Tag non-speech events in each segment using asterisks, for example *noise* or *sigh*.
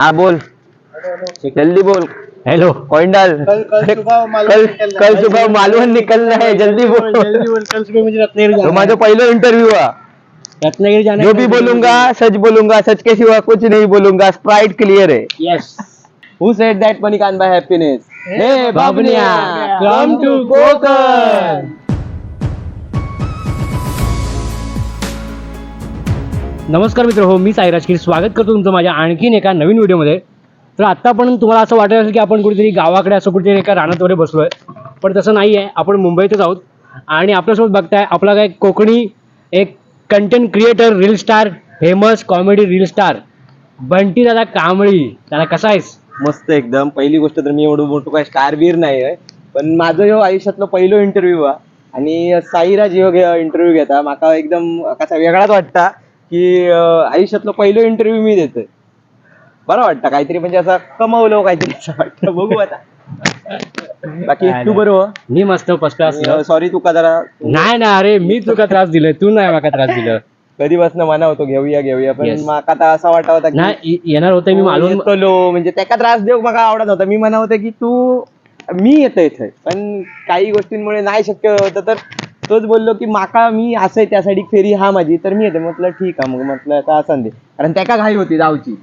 हाँ बोल। जल्दी बोल। हेलो कॉइन डाल कल कल सुबह मालूम कल निकलना है। सुबह मालवण निकलना है। जल्दी बोल जल्दी बोल। कल सुबह मुझे रत्नागिरी तो जाना माझा पहिला इंटरव्यू हुआ। रत्नागिरी जाने जो भी बोलूँगा सच बोलूँगा सच के सिवा कुछ नहीं बोलूँगा। स्प्राइट क्लियर है। Yes Who said that money can't buy happiness? Hey, Babniya, come to Kokar. नमस्कार मित्र हो मी साईराज की स्वागत करतो तुमचं माझ्या आणखीन एका नवीन व्हिडिओमध्ये. तर आत्ता पण तुम्हाला असं वाटत असेल की आपण कुठेतरी गावाकडे असं कुठेतरी एका रानात वगैरे बसलो आहे पण तसं नाही आहे आपण मुंबईतच आहोत. आणि आपल्यासोबत बघताय आपला काय कोकणी एक content creator reel star famous comedy reel star Bunty Dada Kambli. दादा कसा आहेस? मस्त एकदम. पहिली गोष्ट तर मी एवढं मोठं काय स्टार बीर नाही आहे. पण माझं ह्यो आयुष्यातलं पहिलं इंटरव्ह्यू हा आणि साईराज ह्यो इंटरव्ह्यू घेता. माका एकदम कसा वेगळाच वाटता. की आयुष्यातलं पहिलं इंटरव्ह्यू मी देतोय. बरं वाटतं काहीतरी म्हणजे असं कमवलं काहीतरी असं वाटतं. बघू आता. बाकी तू बरोबर मी मस्त फर्स्ट क्लास सॉरी तुका जरा नाही ना अरे मी तुका त्रास दिलाय. तू नाही माका त्रास दिलं. कधी बसणं मना होतो घेऊया घेऊया. पण Yes. माका आता असा वाटत होता की नाही ये- येणार होते मी येतलो. म्हणजे त्याका त्रास देऊ मला आवडत होता मी म्हणत होते की तू मी येतो इथे. पण काही गोष्टींमुळे नाही शक्य होतं तर तोच बोललो की माका मी असं त्यासाठी फेरी हा माझी. तर मी येते. म्हटलं ठीक आहे. मग म्हटलं आता असं दे कारण त्याका घाई होती जाऊची.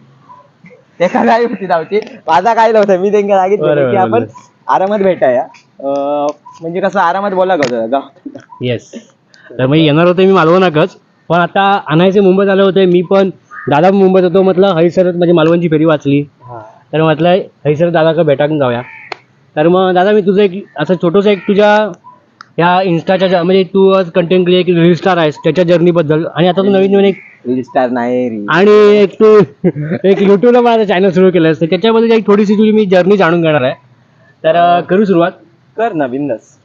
त्याका घाई होती जाऊची. माझा काय नव्हतं. मी त्यांना सांगितलं बरोबर, की आपण. आरामात भेटाया. अं, म्हणजे कसं आरामात बोला गावात येस तर मग येणार होते मी मालवणाकच. पण आता आणायचे मुंबईत आले होते. मी पण दादा पण मुंबईत होतो. म्हटलं हरिसरत म्हणजे मालवणची फेरी वाचली. तर म्हटलं हरिसर दादाकडे भेटाकून जाऊया. तर मग दादा मी तुझं एक असं छोटंसं एक तुझ्या ह्या इन्स्टाच्या म्हणजे तू आज कंटेंट क्रिएट रील स्टार आहेस त्याच्या जर्नीबद्दल आणि आता तू नवीन नवीन एक रील स्टार नाही आणि एक तू एक युट्यूबला आता चॅनल सुरू केलं तर त्याच्याबद्दल एक थोडीशी तुझी मी जर्नी जाणून घेणार आहे. तर अं, करू सुरुवात. कर ना बिंदस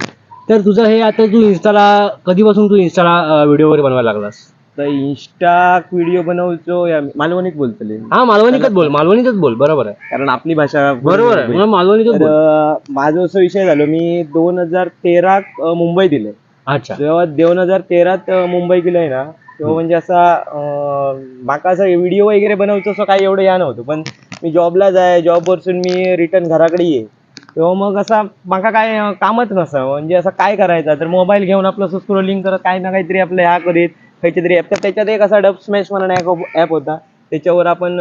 तर तुझं हे आता तू इन्स्टाला कधीपासून तू इन्स्टाला व्हिडिओ वगैरे बनवायला लागलास? तर व्हिडिओ बनवतो या मालवणीत बोलतले हा मालवणीतच बोल मालवणीतच बोल बरोबर आहे. कारण आपली भाषा बरोबर आहे मला मालवणीतच तर बोल. अं, माझं असं विषय झालो मी दोन हजार तेरात अं, मुंबई दिले अच्छा. जेव्हा दोन हजार तेरात मुंबई गेलोय ना तेव्हा म्हणजे असा अं, माका असं व्हिडिओ वगैरे बनवतो असं काही एवढं या नव्हतं. पण मी जॉबला जाय जॉब वरसून मी रिटर्न घराकडे ये. तेव्हा मग असा माका काय अं, कामच नसं म्हणजे असं काय करायचं? तर मोबाईल घेऊन आपलं असं स्क्रोलिंग करत काय ना काहीतरी आपलं ह्या करीत. काहीतरी तरी ॲप तर त्याच्यात एक असा डब स्मॅश म्हणून ॲप होता. त्याच्यावर आपण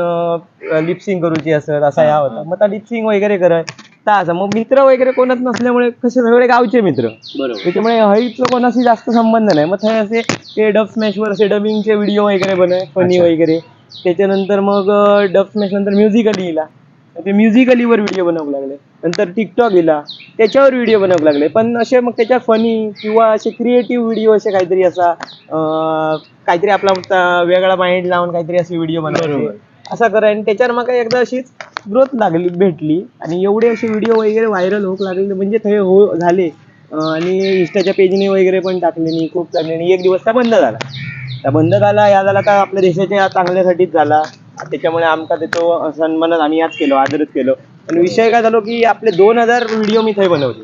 लिपसिंग करूची असत असा ह्या होता. मग त्या लिपसिंग वगैरे करत तर असं. मग मित्र वगैरे कोणच नसल्यामुळे कसे सगळे गावचे मित्र. बरोबर. त्याच्यामुळे हळीचं कोणाशी जास्त संबंध नाही. मग ते असे ते डब स्मॅशवर असे डबिंगचे व्हिडिओ वगैरे बनव फनी. वगैरे. त्याच्यानंतर मग डब स्मॅश नंतर म्युझिकली ते म्युझिकलीवर व्हिडिओ बनवू लागले. नंतर टिकटॉक इला त्याच्यावर व्हिडिओ बनवू लागले. पण असे मग त्याच्यात फनी किंवा असे क्रिएटिव्ह व्हिडिओ असे काहीतरी असा काहीतरी आपला वेगळा माइंड लावून काहीतरी असे व्हिडिओ बनवले. बरोबर. असं करा. आणि त्याच्यावर मग एकदा अशीच ग्रोथ लागली भेटली. आणि एवढे असे व्हिडिओ वगैरे व्हायरल होत लागले. म्हणजे ते हो झाले. आणि इन्स्टाच्या पेजने वगैरे पण टाकले नाही. खूप टाकले आणि एक दिवस त्या बंद झाला. त्या बंद झाला. या झाला का आपल्या देशाच्या चांगल्यासाठीच झाला. त्याच्यामुळे आमका त्याचो सन्मानच आम्ही याच केलो आदरच केलो. आणि विषय काय झालो की आपले दोन हजार व्हिडिओ मी थंय बनवले.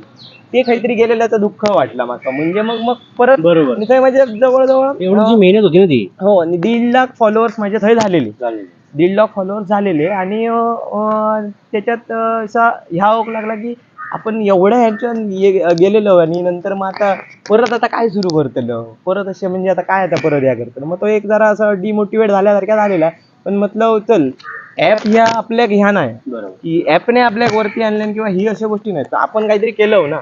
ते काहीतरी गेलेल्याचं दुःख वाटला माका म्हणजे मग मग परत बरोबर. मी थंय म्हणजे जवळजवळ एवढी जी अं, मेहनत होती ना ती. हो आणि दीड लाख फॉलोअर्स माझे थंय झालेले. दीड लाख फॉलोअर्स झालेले. आणि अं, अं, त्याच्यात अं, असा ह्या ओक लागला की आपण एवढ्या ह्याच्या गेलेलो आणि नंतर मग आता परत आता काय सुरू करतलो? परत असे म्हणजे आता काय आता परत या करतलो? मग तो एक जरा असं डिमोटिवेट झाल्यासारखा झालेला. पण म्हटलं चल ऍप ह्या आपल्या ह्या नाही बरोबर. की ॲपने आपल्या वरती आणल्या किंवा ही अशा गोष्टी नाहीत तर आपण काहीतरी केलं हो ना.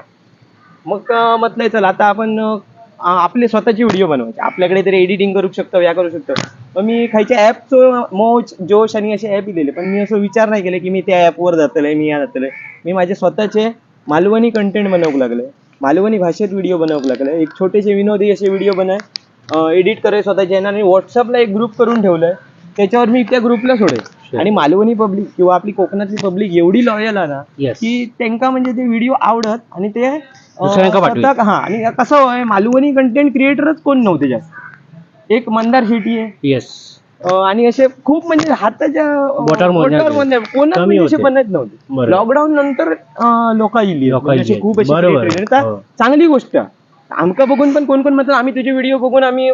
मग अं, म्हटलंय चल आता आपण आपले स्वतःची व्हिडिओ बनवायचे. आपल्याकडे तरी एडिटिंग करू शकतो या करू शकतो. मग मी खायच्या ॲपचं मोज जोश आणि असे ॲप दिलेले. पण मी असं विचार नाही केले की मी त्या ॲपवर जातलंय मी या जातलंय. मी माझे स्वतःचे मालवणी कंटेंट बनवू लागले मालवणी भाषेत व्हिडिओ बनवू लागले एक छोटेसे विनोदी असे व्हिडिओ बनाय एडिट कराय स्वतःचे आणि व्हॉट्सअपला एक ग्रुप करून ठेवलंय. त्याच्यावर मी त्या ग्रुपला सोडेल. आणि मालवणी पब्लिक किंवा आपली कोकणातली पब्लिक एवढी लॉयल आहे ना की त्यांना म्हणजे ते व्हिडिओ आवडत आणि ते हा आणि कसं होय मालवणी कंटेंट क्रिएटरच कोण नव्हते जास्त. एक मंदार शेट्टी आहे. येस आणि असे खूप म्हणजे हाताच्या कोणच म्हणजे. बनत नव्हते. लॉकडाऊन नंतर लोक येईल म्हणजे. खूप हो. चांगली गोष्ट. आमका बघून पण कोण कोण म्हणतात आम्ही तुझे व्हिडिओ बघून आम्ही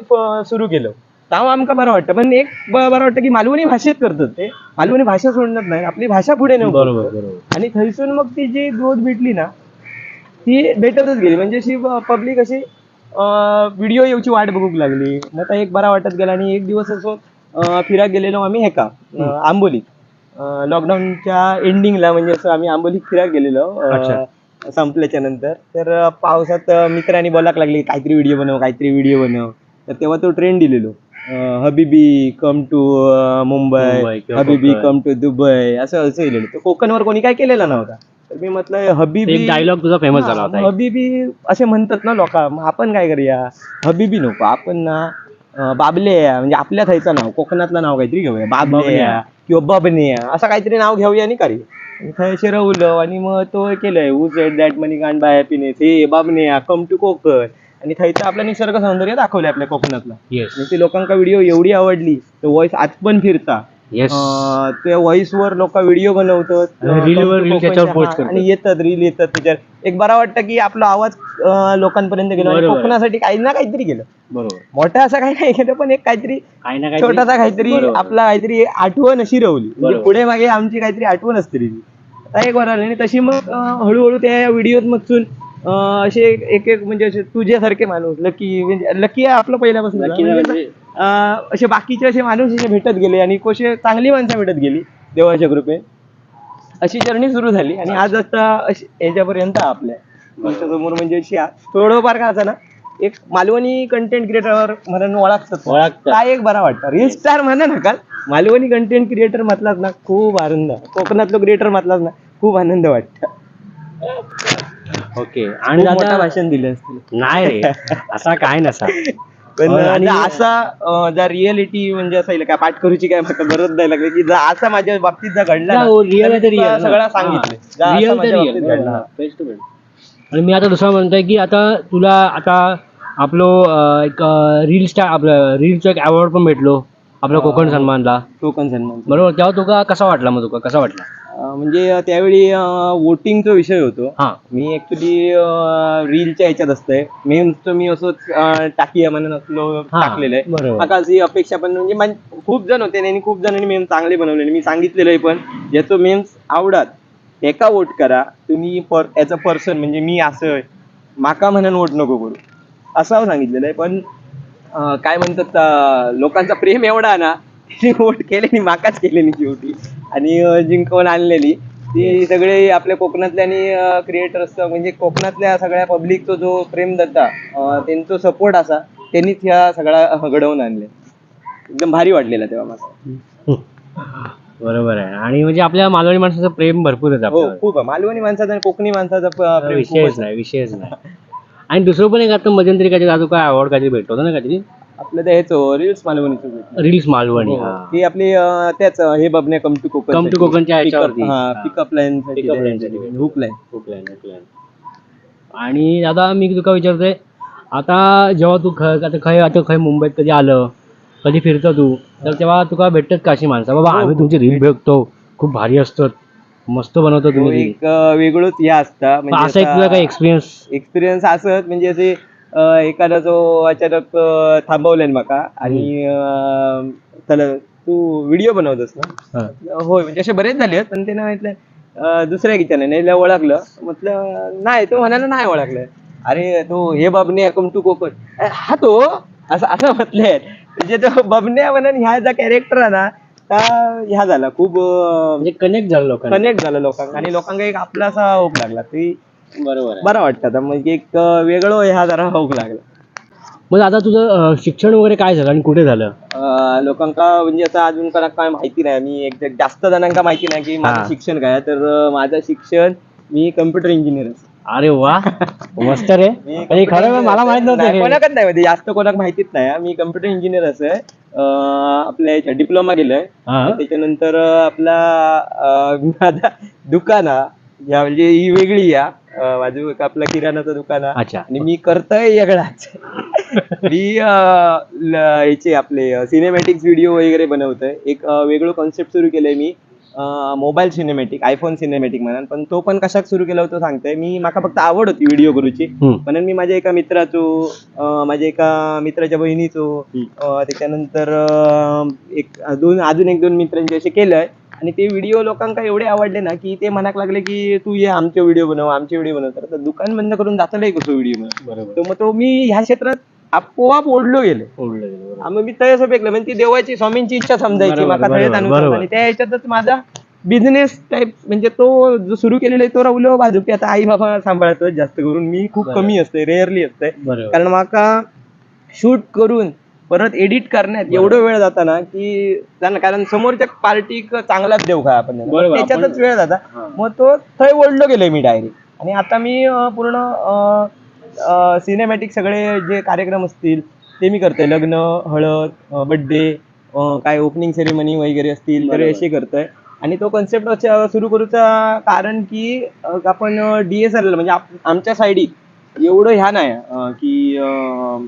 सुरू केलं. तेव्हा आमका बरं वाटतं. पण एक ब- बरं वाटतं की मालवणी भाषेत करतात ते. मालवणी भाषा सोडणार नाही. आपली भाषा पुढे नेऊ बरोबर बरोबर. आणि थैसून मग ती जी ग्रोथ भेटली ना ती भेटतच गेली. म्हणजे अशी पब्लिक अशी व्हिडिओ येऊची वाट बघूक लागली. मग आता एक बरा वाटत गेला आणि एक दिवस असो अं, फिराक गेलेलो आम्ही हेका अं, आंबोलीत. लॉकडाऊनच्या एंडिंगला म्हणजे असं आम्ही आंबोलीत फिराक गेलेलो. अं. संपल्याच्या नंतर. तर अं, पावसात अं, मित्रांनी बोलाक लागले काहीतरी व्हिडिओ बनव काहीतरी व्हिडिओ बनव. तर तेव्हा तो ट्रेंड दिलेलो. हबीबी कम टू मुंबई मुंबई किंवा हबीबी कोकण. कम टू दुबई असं असं लिहिलेलं. तर कोकणवर कोणी काय केलेलं नव्हता? तर मी म्हटलं हबीबी एक डायलॉग तुझा फेमस झाला होता हबीबी असे म्हणतात ना लोक मग आपण काय करूया? हबीबी नको आपण ना अं, बाबले या, म्हणजे आपल्या थायचं नाव कोकणातलं नाव काहीतरी घेऊया. बाबले बबन्या. या किंवा बबने या असं काहीतरी नाव घेऊया आणि करूया. थंय शिरवलं आणि मग तो केलंय हू सेड दॅट मनी कांड बाय हॅपीनेस हे बाबने या कम टू कोकण. आणि थंयचं आपलं निसर्ग सौंदर्य दाखवलं आपल्या कोकणातलं. येस आणि ती लोकांका व्हिडिओ एवढी आवडली तो व्हॉइस आज पण फिरता. येस अं, त्या व्हॉइस वर लोक व्हिडिओ बनवतात. आणि अं, reel वर कौतुक reel त्याच्यावर कोकणच्या- post करतात. आणि येतात रील येतात त्याच्यावर. एक बरा वाटतं की आपला आवाज अं, लोकांपर्यंत गेलो. आणि बरोबर. कोकणासाठी काही ना काहीतरी केलं. बरोबर. मोठं असं काही नाही केलं पण एक काहीतरी काही ना काही छोटासा काहीतरी बरोबर. आपला काहीतरी आठवण अशी रवली म्हणजे बरोबर. पुढे मागे आमची काहीतरी आठवण असते आता एक बरं आणि तशी मग अं, हळूहळू त्या व्हिडिओत अं, असे एक एक म्हणजे असे तुझ्यासारखे माणूस लकी म्हणजे लकी आहे आपलं पहिल्यापासून. म्हणजे असे बाकीचे असे माणूस असे भेटत गेले आणि कसे चांगली माणसं भेटत गेली देवाच्या कृपे अशी जर्नी सुरू झाली आणि आज आता याच्यापर्यंत आपल्या. समोर म्हणजे अशी थोडंफार का असं ना एक मालवणी कंटेंट क्रिएटर म्हणून ओळखतात. ओळखतात. काय एक बरा वाटतं. रील स्टार म्हणा नका मालवणी कंटेंट क्रिएटर म्हटलाच ना खूप आनंद. कोकणातलं क्रिएटर म्हटलाच ना खूप आनंद वाटतं. ओके. आणि खूप मोठं दादा भाषण दिलं असतील. नाही रे. असा काय नसा. पण अं, आणि- आणि असा अं, जर रिअलिटी म्हणजे असं येईल काय पाठ करूची काय म्हाका गरज नाही लागली की जर असा माझ्या बाबतीत जर घडला ना, रिअल तर सगळं सांगितलं जर असा रिअल तर. फेस टू फेस आणि मी आता दुसरा म्हणतोय की आता तुला आता आपलं अं, एक रील स्टार आपलं रीलचं एक अवॉर्ड पण भेटलो आपला कोकण सन्मानला. कोकण सन्मान बरोबर? तेव्हा तुका कसा वाटला मग तुका? कसा वाटला? म्हणजे त्यावेळी वोटिंगचा विषय होतो. हा. मी ऍक्च्युली रीलच्या ह्याच्यात असतंय. मेम्सचं मी असंच अं, टाकी म्हणून असलो हा, टाकलेलं आहे. बरोबर. माका अशी अपेक्षा पण म्हणजे मान- खूप जण होते आणि खूप जणांनी मेम्स चांगले बनवलेले. मी सांगितलेलं आहे पण ज्याचं मेम्स आवडात एका वोट करा. तुम्ही पर याचं पर्सन म्हणजे मी असं आहे, माका म्हणून वोट नको करू. असं सांगितलेलं आहे. पण अं, काय म्हणतात अं, लोकांचा प्रेम एवढा ना वोट केले आणि माकाच केले नाही शेवटी. आणि जिंकवून आणलेली. ती सगळे आपल्या कोकणातल्या आणि क्रिएटर्स म्हणजे कोकणातल्या सगळ्या पब्लिकचा जो प्रेम दत्ता अं, त्यांचा सपोर्ट असा त्यांनीच ह्या सगळ्या घडवून आणले. एकदम भारी वाटलेला तेव्हा मला बरोबर आहे. आणि म्हणजे आपल्या मालवणी माणसाचं प्रेम भरपूर आहे हो. खूप. मालवणी माणसाचा आणि कोकणी माणसाचा विषयच. नाही विषयच नाही आणि दुसरं पण एक आता मध्यंतरी काहीतरी आता काय अवॉर्ड काहीतरी भेटतो ना काहीतरी? आपलं ते हेच रील्स मालवणीचं भेटलं. रील्स मालवणी हो. हा ती आपली अं, त्याच अं, हे बबने come to Konkan Come to कोकणच्या ह्याच्यावरती. हा. पिकअप लाईन Pickup line साठी. हुक लाईन खूप लाईन खूप लाईन आणि आता मी तुका विचारतोय आता जेव्हा तू ख आता खय आता खय मुंबईत कधी आलं कधी फिरतो तू तर तेव्हा तुका भेटतात का अशी माणसं बाबा हो, आम्ही हो. तुमची रील बघतो खूप भारी असतात मस्त बनवतो तुम्ही reel. एक अं, वेगळंच हे असता पण असं एक तुझा काही एक्सपिरियन्स एक्सपिरियन्स असत म्हणजे असे एखादा जो अचानक अं, थांबवलाय माका आणि अं, चला तू व्हिडिओ बनवतोस ना? होय म्हणजे असे बरेच झाले पण ते म्हटलं अं, दुसऱ्या किचन नाही ओळखलं. म्हटलं नाही तो म्हणाला नाही ओळखलं. अरे तो हे बाबने कम टू कोकण अरे, हा तो असं असं म्हटलंय. म्हणजे तो बबन्या म्हणून ह्या जो कॅरेक्टर आहे ना त्या ह्या झाला खूप म्हणजे कनेक्ट झालं लोकांना. कनेक्ट झालं लोकांना. आणि लोकांना एक आपला असा होप लागला ती बरोबर आहे. बरं वाटतं आता म्हणजे एक वेगळं ह्या जरा होप लागला. मग आता तुझं अं, शिक्षण वगैरे काय झालं आणि कुठे झालं? अं, लोकांका म्हणजे आता अजून कोणाक काय माहिती नाही. मी एक्झॅक्ट जास्त जणांका माहिती नाही की माझं हा. शिक्षण काय. आहे. तर अं, माझं शिक्षण मी कम्प्युटर इंजिनियर अरे वा मस्त रे. *laughs* अरे खरं मला माहीत नव्हतं हे. कोणाकच नाही माहिती जास्त कोणाक माहितीच नाही. हा. मी कम्प्युटर इंजिनियर असं आहे. अं, आपल्या याच्या डिप्लोमा केलंय. हा. त्याच्यानंतर अं, आपला अं, माझा *laughs* दुकान हा या म्हणजे ही वेगळी या माझं एक आपलं किराणाचं दुकान हा. अच्छा. आणि मी करतोय वेगळाच. मी अं, ल- याचे आपले सिनेमॅटिक्स व्हिडिओ वगैरे बनवतोय. एक अं, वेगळं कॉन्सेप्ट सुरू केलंय मी. मोबाईल सिनेमॅटिक आयफोन सिनेमॅटिक म्हणून. पण तो पण कशाक सुरू केला होतो सांगतोय. मी माका फक्त आवड होती व्हिडिओ करूची. हम्म. म्हणून मी माझ्या एका मित्राचो अं, माझ्या एका मित्राच्या बहिणीचो. अं, त्याच्यानंतर अं, एक दोन अजून एक दोन मित्रांचे असे केलंय. आणि ते व्हिडिओ लोकांका एवढे आवडले ना की ते म्हणाक लागले की तू ये आमचे व्हिडिओ बनव आमचे व्हिडिओ बनव. तर दुकान बंद करून जातलंय कसं व्हिडिओ बनव? तर मग तो मी ह्या क्षेत्रात आपोआप ओढलो गेले. ओढलं गेलं. आम्ही मी तय असं पेकलं म्हणजे ती देवाची स्वामींची इच्छा समजायची बरोबर, माका तळेत बरोबर, आणून बरोबर. आणि त्या ह्याच्यातच माझा बिझनेस टाईप म्हणजे तो जो सुरू केलेला आहे तो राहुलो बाजूकी आता आई बाबा सांभाळतो जास्त करून. मी खूप बरोबर. कमी असते रेअरली असते बरोबर. कारण माका शूट करून परत एडिट करण्यात एवढं वेळ जाता ना की जाणं कारण समोरच्या पार्टीक चांगलाच देऊ काय आपण त्यांना. बरोबर, त्याच्यातच आपण- वेळ जाता हा. मग तो थंय ओढलो गेलोय मी डायरेक्ट आणि आता मी अं, पूर्ण सिनेमॅटिक सगळे जे कार्यक्रम असतील ते मी करतोय लग्न हळद बड्डे काय ओपनिंग सेरेमनी वगैरे असतील तर बरोबर. असे करतोय आणि तो कन्सेप्ट सुरू करूचा कारण की अं, आपण डीएसएल म्हणजे आप- आमच्या साईडी एवढं ह्या नाही अं, की अं,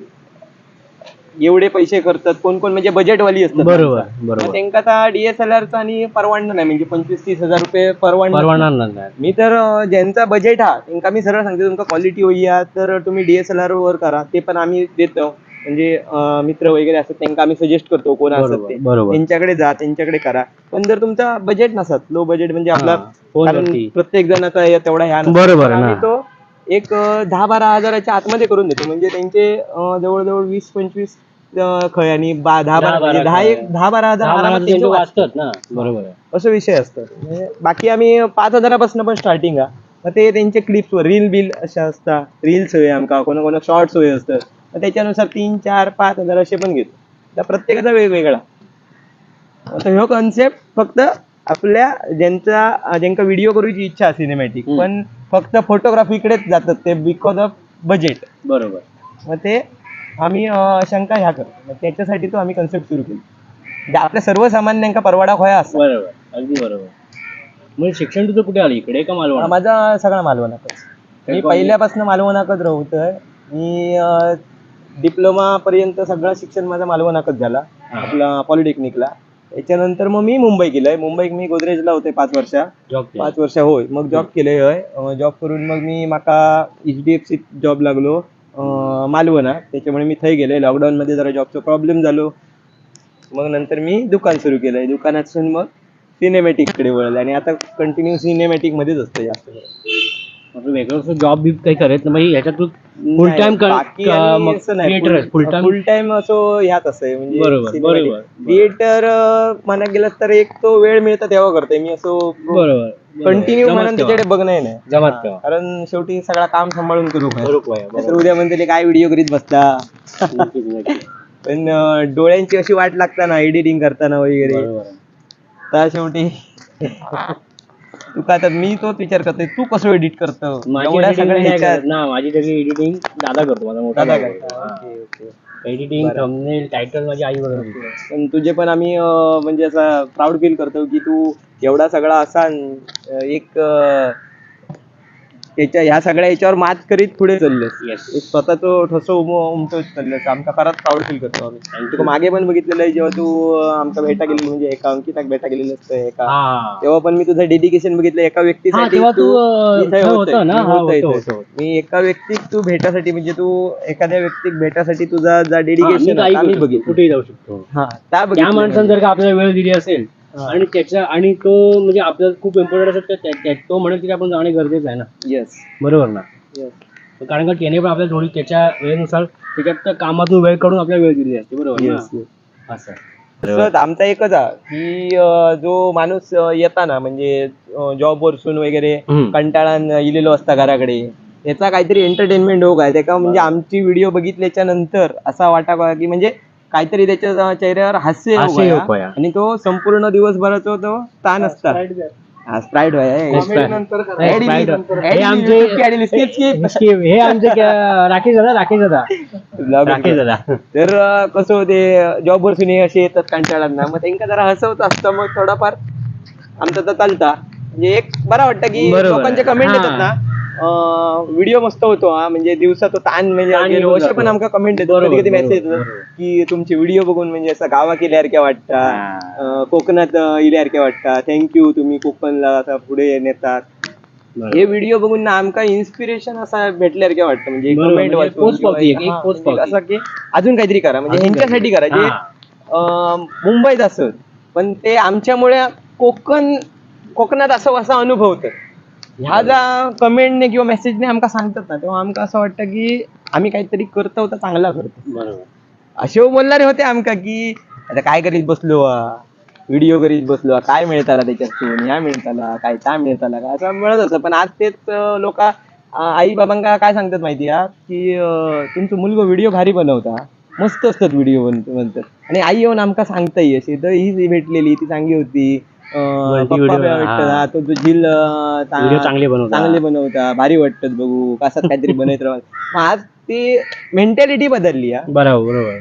एवढे पैसे करतात कोण कोण म्हणजे बजेटवाली असतात बरोबर. बरोबर. त्यांका आता डीएसएलआरचा आणि परवानणं नाही म्हणजे पंचवीस तीस हजार रुपये परवानणं परवाना नाही मी तर अं, ज्यांचा बजेट हा त्यांना मी सरळ सांगते तुमका क्वालिटी होईया तर तुम्ही डीएसएलआर वर करा ते पण आम्ही देतो. म्हणजे अं, मित्र वगैरे असतात त्यांना आम्ही सजेस्ट करतो कोण असतात ते. बरोबर. त्यांच्याकडे जा त्यांच्याकडे करा. पण जर तुमचा बजेट नसत लो बजेट म्हणजे आपला हा. कारण प्रत्येक जणाचा या तेवढा ह्या नसतो. बरोबर तो एक दहा बारा हजाराच्या आतमध्ये करून देतो. म्हणजे त्यांचे जवळजवळ वीस पंचवीस खय आणि दहा बारा म्हणजे दहा. एक दहा बारा हजार आरामात त्यांचे वाचतात. वाचतात ना. बरोबर आहे. असं विषय असतं. म्हणजे बाकी आम्ही पाच हजारापासून पण स्टार्टिंग आहे. मग ते त्यांचे क्लिप्स रील बिल अशा असतात. रील्स होय आमका कोणा कोणा शॉर्ट्स होय असतात. मग त्याच्यानुसार तीन चार पाच हजार असे पण घेतो. तर प्रत्येकाचा वेगवेगळा. आता ह्यो कन्सेप्ट फक्त आपल्या ज्यांचा ज्यांका व्हिडिओ करूची इच्छा सिनेमॅटिक. पण फक्त फोटोग्राफीकडेच जातात ते बिकॉज ऑफ बजेट बरोबर. मग ते आम्ही अं, शंका ह्या करतो. मग त्याच्यासाठी तो आम्ही कन्सेप्ट सुरू केली. म्हणजे आपल्या सर्वसामान्यांका परवाडा होया असं बरोबर. अगदी बरोबर. म्हणजे शिक्षण तुझं कुठे आलं? इकडे का मालवण? माझा सगळा मालवणाकच मी college? पहिल्यापासून मालवणाकच राहतोय मी डिप्लोमा पर्यंत सगळं शिक्षण माझं मालवणाकच झाला. हा. आपला पॉलिटेक्निकला त्याच्यानंतर मग मी मुंबई गेलोय. मुंबईत मी गोदरेजला होते पाच वर्षा. जॉब पाच वर्ष होय. मग जॉब केले होय. जॉब करून मग मी माका H D F C job लागलो. अं, मालवणा. त्याच्यामुळे मी थंय गेले लॉकडाऊन मध्ये जरा जॉबचा प्रॉब्लेम झालो. मग नंतर मी दुकान सुरू केलंय. दुकानातून मग सिनेमॅटिककडे वळलं. आणि आता कंटिन्यू सिनेमॅटिक मध्येच असतं जास्त करून. आपलं वेगळं जॉब बी काही करत नाही म्हणजे ह्याच्यात तू full time creator full time full time असो ह्यात असं म्हणजे बरोबर, बरोबर. थिएटर म्हणा गेलं तर एक तो वेळ मिळतो तेव्हा करतोय मी असो बरोबर कंटिन्यू जमत म्हणून तेव्हा. त्याच्याकडे बघणं नाही जमत तेव्हा. कारण शेवटी सगळा काम सांभाळून करू काय बरोबर आहे, नाहीतर बरोबर. उद्या म्हणते काय व्हिडिओ करीत बसता नक्कीच, नक्कीच. पण अं, डोळ्यांची अशी वाट लागताना एडिटिंग करताना वगैरे बरोबर आहे. तर शेवटी तू का तर मी तोच विचार करतोय तू कसं एडिट करतो? माझी एवढ्या editing सगळ्या नाही ह्याच्यात करत. ना माझी सगळी एडिटिंग दादा करतो माझा मोठा दादा करता. एडिटिंग. थंबनेल टायटल माझी आई वगैरे पण तुझे पण आम्ही अं, म्हणजे असं प्राऊड फील करतो की तू एवढा सगळा असा अं, एक अं, त्याच्या ह्या सगळ्या याच्यावर मात करीत पुढे Yes. एक स्वतःचं ठसो उम उमटत चाललेस आमका खरंच प्राऊड फील करतो आम्ही. तुका मागे पण बघितलेलं आहे जेव्हा तू अं, आमका भेटा गेली म्हणजे एका अंकिताक भेटा गेलेलं असतं एका. हा. तेव्हा पण मी तुझं डेडिकेशन बघितलं एका हा, व्यक्तीसाठी तू? मी एका व्यक्तीक तू भेटासाठी म्हणजे तू एखाद्या व्यक्तीक भेटासाठी तुझा जा मी डेडिकेशन आम्ही बघितलं. कुठेही जाऊ शकतो. हा त्या माणसानं. जर का आपल्याला वेळ दिली असेल. आणि त्याच्या आणि तो म्हणजे आपल्याला खूप इम्पॉर्टंट त्या- त्या- तो म्हणेल की आपण जाणे गरजेचं आहे ना Yes. बरोबर ना. कारण का त्याने पण आपल्याला थोडी त्याच्या वेळेनुसार त्याच्यात त्या कामातून वेळ काढून आपल्याला वेळ दिली असते बरोबर ना. असं तसंच आमचा एकच आहे की अं, जो माणूस अं, येताना म्हणजे जॉब वरसून वगैरे हम्म. कंटाळान इलेलो असता घराकडे याचा काहीतरी एंटरटेनमेंट हो काय त्याका म्हणजे आमची व्हिडिओ बघितल्याच्या नंतर असा वाटा की म्हणजे काहीतरी त्याच्या चेहऱ्यावर हास्य हास्य काय. आणि तो संपूर्ण दिवसभराचा तो ताण असतात. हा स्प्राईट हे Sprite. हे. Sprite. *laughs* हे आमचे. हे राकेश दादा राकेश दादा. राकेश दादा. तर अं, कसं होते जॉब वरसून हे असे येतात कंटाळांना. मग त्यांना जरा हसवत असतं मग थोडाफार आमचं तर चालता. म्हणजे एक बरं वाटतं की बरोबर. लोकांचे कमेंट. येतात ना. व्हिडिओ मस्त होतो हा. म्हणजे दिवसा तो ताण म्हणजे असे. पण आमका कमेंट येतो. कधी कधी मेसेज येतो. की तुमचे व्हिडिओ बघून म्हणजे असं गावा केल्यासारख्या वाटता हा. अं, कोकणात अं, इल्यासारख्या वाटता थँक्यू तुम्ही कोकणला आता पुढे नेतात. हे व्हिडिओ बघून ना आमका इन्स्पिरेशन असा भेटल्यासारख्या वाटतं. म्हणजे कमेंट म्हणजे पावती. असं की अजून काहीतरी करा. म्हणजे ह्यांच्यासाठी करा. जे मुंबईत असत. पण ते आमच्यामुळे कोकण कोकणात असं असं अनुभवतं ह्या ज्या कमेंटने किंवा मेसेजने आमका सांगतात ना तेव्हा आमका असं वाटतं की आम्ही काहीतरी करतो तर चांगला करतो. बरोबर. असे बोलणारे होते आमका की आता काय करीत बसलो व्हिडिओ करीत बसलो काय मिळताला त्याच्यातून ह्या मिळताला काय त्या मिळताला? काय? असं मिळत होतं. पण आज तेच लोक आई बाबांका काय सांगतात माहिती आहे की? अं, तुमचं मुलगा व्हिडिओ भारी बनवता. मस्त असतात व्हिडिओ म्हणतात आणि आई येऊन आमका सांगताय अशी. तर ही भेटलेली ती चांगली होती. झील चांगले बनवता. चांगले बनवता भारी वाटतात बघू. कसं काहीतरी *laughs* बनवत राहा मग आज ती मेंटॅलिटी बदलली बरोबर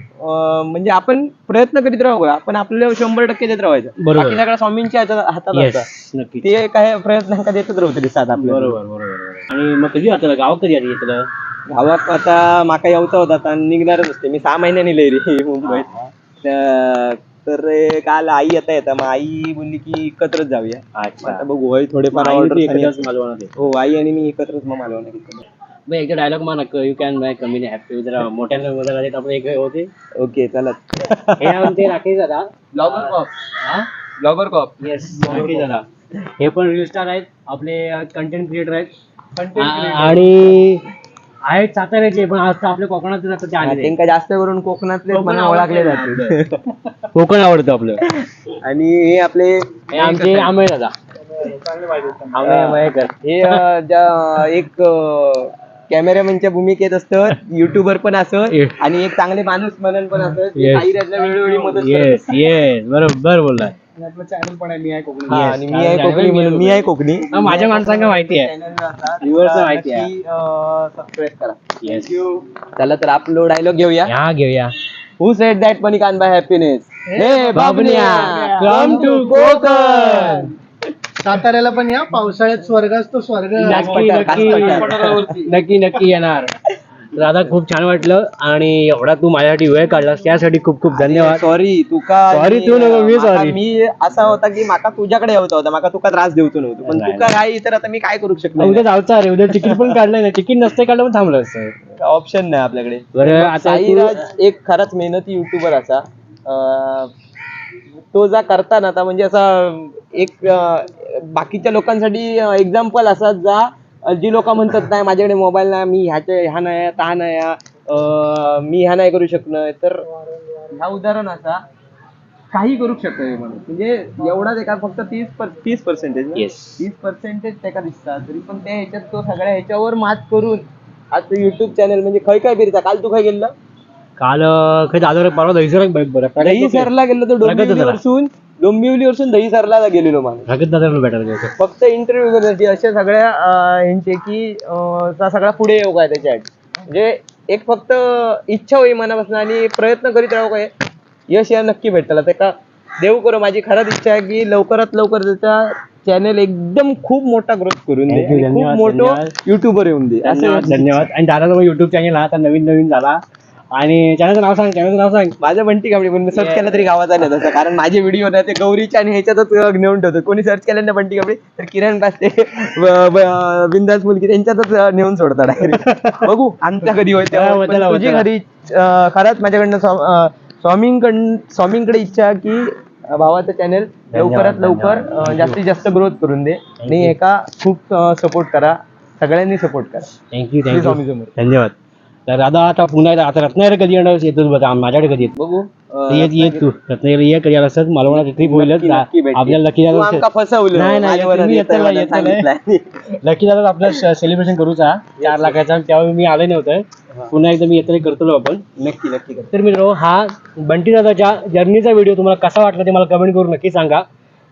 म्हणजे आपण प्रयत्न करीत राहू आपण आपल्याला शंभर टक्के देत राहायचं. बरोबर. बाकी सगळ्या स्वामींच्या हातात. नक्की ते काय प्रयत्न का देतच राहते साथ आपल्याला. बरोबर बरोबर. आणि मग कधी आता गाव कधी आली इथलं गावात आता माका यावता होता आता निघणारच असते. मी सहा महिन्यांनी लय रे मुंबईत. तर काल आई येता येता मग आई बोलली की एकत्रच जाऊया. अच्छा. आता बघू थोडेफार आई एकत्रच. मालवणात आहे. हो आई आणि मी एकत्रच मग मालवण मग एकदा डायलॉग म्हणा यू कॅन बाय कमी हॅपी जरा मोठ्यानं आले तर आपण एक होते. ओके चला. हे आमचे राकेश दादा. ब्लॉगर कॉप हा? ब्लॉगर कॉप येस राकेश दादा. हे पण रील स्टार आहेत आपले कंटेंट क्रिएटर आहेत. आ- आणि आहेत साताऱ्याचे पण आज तर आपल्या कोकणात जातात ते आलेले आहेत. त्यांका जास्त करून कोकणातले कोकण मला ओळखले आवडतं जाते *laughs* कोकण आवडतं आपलं. आणि हे आपले हे आमचे आंबे दादा. मयेकर हे अं, ज्या एक कॅमेरामॅनच्या भूमिकेत असतं युट्यूबर पण असत Yes. आणि एक चांगले माणूस म्हणून पण असत Yes. साईराजला वेळोवेळी मदत करत येस येस बरोबर बोललाय आपलं चॅनल पण आहे मी आहे कोकणी. हा. आणि मी आहे कोकणी म्हणून. मी आहे कोकणी. हा, माझ्या माणसांना माहिती आहे. Viewers ला माहिती आहे. सबस्क्राईब करा. येस चला तर आपलो डायलॉग घेऊया. ह्या घेऊया. हु सेड दॅट मनी कान बाय हॅपीनेस हे बाबन्या, कम टू कोकण साताऱ्याला पण या. पावसाळ्यात स्वर्ग. असतो स्वर्ग नक्की नक्की. नक्की नक्की येणार. दादा खूप छान वाटलं आणि एवढा तू माझ्यासाठी वेळ काढलास त्यासाठी खूप खूप धन्यवाद. सॉरी तुका Sorry तू नको, मी sorry. मी असा होता की माका तुझ्याकडे होता होता माका तुका त्रास देऊचो नव्हतो. पण नाही, तुका काय तर आता मी काय करू शकतो उद्या जाऊचा रे उद्या तिकीट पण काढलंय ना तिकीट नसते काढलं पण थांबलं असतं. ऑप्शन नाही आपल्याकडे. बरं आता एक खरंच मेहनती युट्यूबर असा. तो जा करताना आता म्हणजे असा एक बाकीच्या लोकांसाठी एक्झाम्पल असा जा जी लोक म्हणतात नाही माझ्याकडे मोबाईल नाही मी ह्याच्या ह्या नाही ता नाही मी ह्या नाही करू शकणार. तर ह्या उदाहरण असा काही करू शकतो हे म्हणून म्हणजे एवढाच एका फक्त तीस पर तीस पर्सेंटेज Yes. तीस पर्सेंटेज त्याका दिसतात तरी पण त्या ह्याच्यात तो सगळ्या ह्याच्यावर मात करून आज युट्यूब चॅनल म्हणजे खय काय फिरता? काल तू काय गेलं काल अं, काही दादा परवा दहीसर बरं दही सरला गेलो तर प्रगत डोंबिवली झाला. वरसून डोंबिवली वरसून दही सरला गेलेलो माणूस. प्रगत दादा भेटायला गेलो फक्त इंटरव्ह्यू करण्यासाठी अशा सगळ्या अं, ह्यांचे की अं, चा सगळा पुढे येऊ काय त्याच्यात म्हणजे एक फक्त इच्छा होई मनापासून आणि प्रयत्न करीत राहू काय. यश या नक्की भेटताला. ते का देव करो. माझी खरंच इच्छा आहे की लवकरात लवकर त्याचा चॅनल एकदम खूप मोठा ग्रोथ करून दे. Thank you, आणि खूप धन्यवाद, मोठं धन्यवाद. युट्यूबर येऊन दे. असं धन्यवाद धन्यवाद. आणि दादाचा युट्यूब चॅनल हा आता नवीन नवीन झाला. आणि चॅनलचं नाव सांग चॅनलचं नाव सांग. माझं बंटी कांबळे पण सर्च. केलं तरी गावात आलं तसं. कारण माझे व्हिडिओ ना ते गौरीच्या आणि ह्याच्यातच नेऊन ठेवतो कोणी सर्च केलं ना बंटी कांबळे तर किरण ब- बिंदास मुलगी त्यांच्यातच नेऊन सोडतात डायरेक्ट बघू आमच्या कधी होते हा, वताला, तुझी अं, खरंच माझ्याकडनं स्वाम- अं, स्वामींकडं स्वामींकडे इच्छा आहे की भावाचं चॅनल लवकरात लवकर जास्तीत जास्त ग्रोथ करून दे. आणि एका खूप सपोर्ट करा. सगळ्यांनी सपोर्ट करा. Thank you Swami Samarth. धन्यवाद. तर दादा आता पुन्हा आता रत्नागिरी कधी येणार? येतोच बघा माझ्याकडे कधी येत बघू. येत येत तू. रत्नागिरी ये कधी आला असत मला ट्रिप होईलच. भेटते. आपल्याला लकी फसवलं. नाही नाही. सांगितलंय. लकी दादा आपलं सेलिब्रेशन करूचा चार लाखाचा तेव्हा मी आले नव्हतं. पुन्हा एकदा मी येताना करतो आपण. नक्की नक्की. तर मित्र हा बंटी दादाच्या जर्नीचा व्हिडिओ तुम्हाला कसा वाटला ते मला कमेंट करून नक्की सांगा.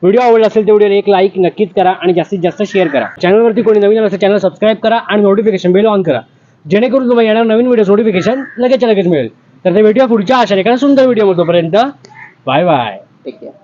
व्हिडिओ आवडला असेल तर व्हिडिओला एक लाईक नक्कीच करा आणि जास्तीत जास्त शेअर करा. चॅनलवरती कोणी नवीन असेल चॅनल सबस्क्राईब करा आणि नोटिफिकेशन बेल ऑन करा. जेणेकरून तुम्हाला येणार नवीन व्हिडिओ नोटिफिकेशन लगेच लगेच मिळेल तर ते भेटूया पुढच्या अशा एका सुंदर व्हिडिओ तोपर्यंत बाय बाय Take care.